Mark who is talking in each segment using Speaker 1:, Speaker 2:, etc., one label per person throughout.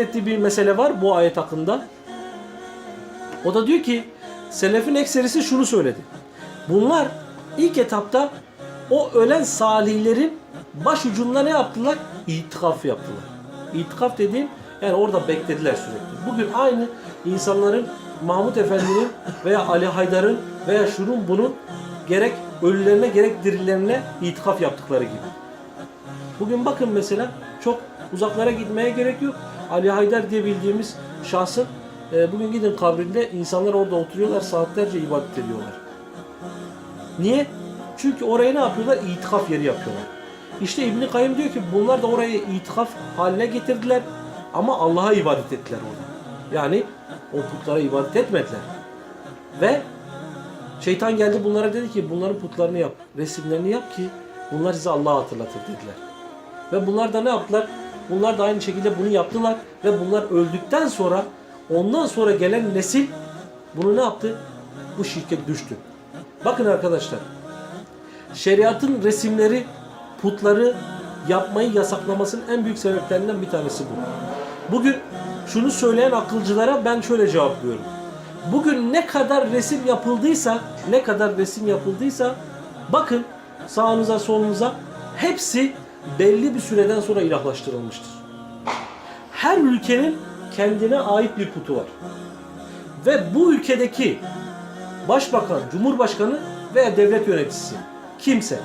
Speaker 1: ettiği bir mesele var bu ayet hakkında. O da diyor ki selefin ekserisi şunu söyledi. Bunlar ilk etapta o ölen salihlerin baş ucunda ne yaptılar? İtikaf yaptılar. İtikaf dediğim yani orada beklediler sürekli. Bugün aynı insanların Mahmut Efendi'nin veya Ali Haydar'ın veya şunun bunun gerek ölülerine gerek dirilerine itikaf yaptıkları gibi. Bugün bakın mesela çok uzaklara gitmeye gerek yok. Ali Haydar diye bildiğimiz şahsın e, bugün gidin kabrinde insanlar orada oturuyorlar saatlerce ibadet ediyorlar. Niye? Çünkü oraya ne yapıyorlar? İtikaf yeri yapıyorlar. İşte İbn Kayyım diyor ki bunlar da orayı itikaf haline getirdiler ama Allah'a ibadet ettiler orada. Yani o putlara ibadet etmediler. Ve şeytan geldi bunlara dedi ki bunların putlarını yap, resimlerini yap ki bunlar size Allah'ı hatırlatır dediler. Ve bunlar da ne yaptılar? Bunlar da aynı şekilde bunu yaptılar ve bunlar öldükten sonra ondan sonra gelen nesil bunu ne yaptı? Bu şirket düştü. Bakın arkadaşlar. Şeriatın resimleri, putları yapmayı yasaklamasının en büyük sebeplerinden bir tanesi bu. Bugün şunu söyleyen akılcılara ben şöyle cevaplıyorum. Bugün ne kadar resim yapıldıysa, ne kadar resim yapıldıysa bakın sağınıza solunuza hepsi belli bir süreden sonra ilahlaştırılmıştır. Her ülkenin kendine ait bir putu var. Ve bu ülkedeki başbakan, cumhurbaşkanı veya devlet yöneticisi kimse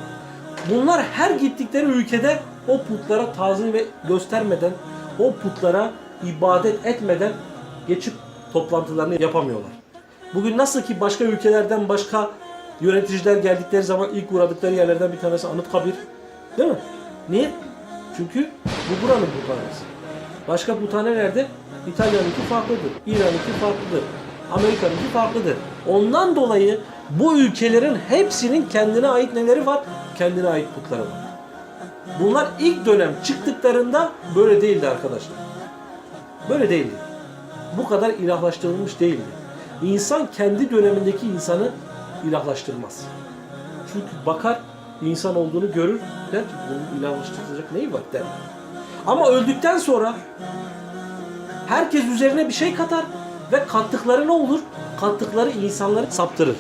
Speaker 1: bunlar her gittikleri ülkede o putlara tazim ve göstermeden, o putlara ibadet etmeden geçip toplantılarını yapamıyorlar. Bugün nasıl ki başka ülkelerden başka yöneticiler geldikleri zaman ilk uğradıkları yerlerden bir tanesi Anıtkabir. Değil mi? Niye? Çünkü bu buranın puthanesi. Başka puthane nerede? İtalya'nınki farklıdır. İran'ınki farklıdır. Amerika'nınki farklıdır. Ondan dolayı bu ülkelerin hepsinin kendine ait neleri var? Kendine ait putları var. Bunlar ilk dönem çıktıklarında böyle değildi arkadaşlar. Böyle değildi. Bu kadar ilahlaştırılmış değildi. İnsan kendi dönemindeki insanı ilahlaştırmaz. Çünkü bakar, insan olduğunu görür, der ki bunun ilahlaştırılacak neyi var der. Ama öldükten sonra herkes üzerine bir şey katar ve kattıkları ne olur? Kattıkları insanları saptırır.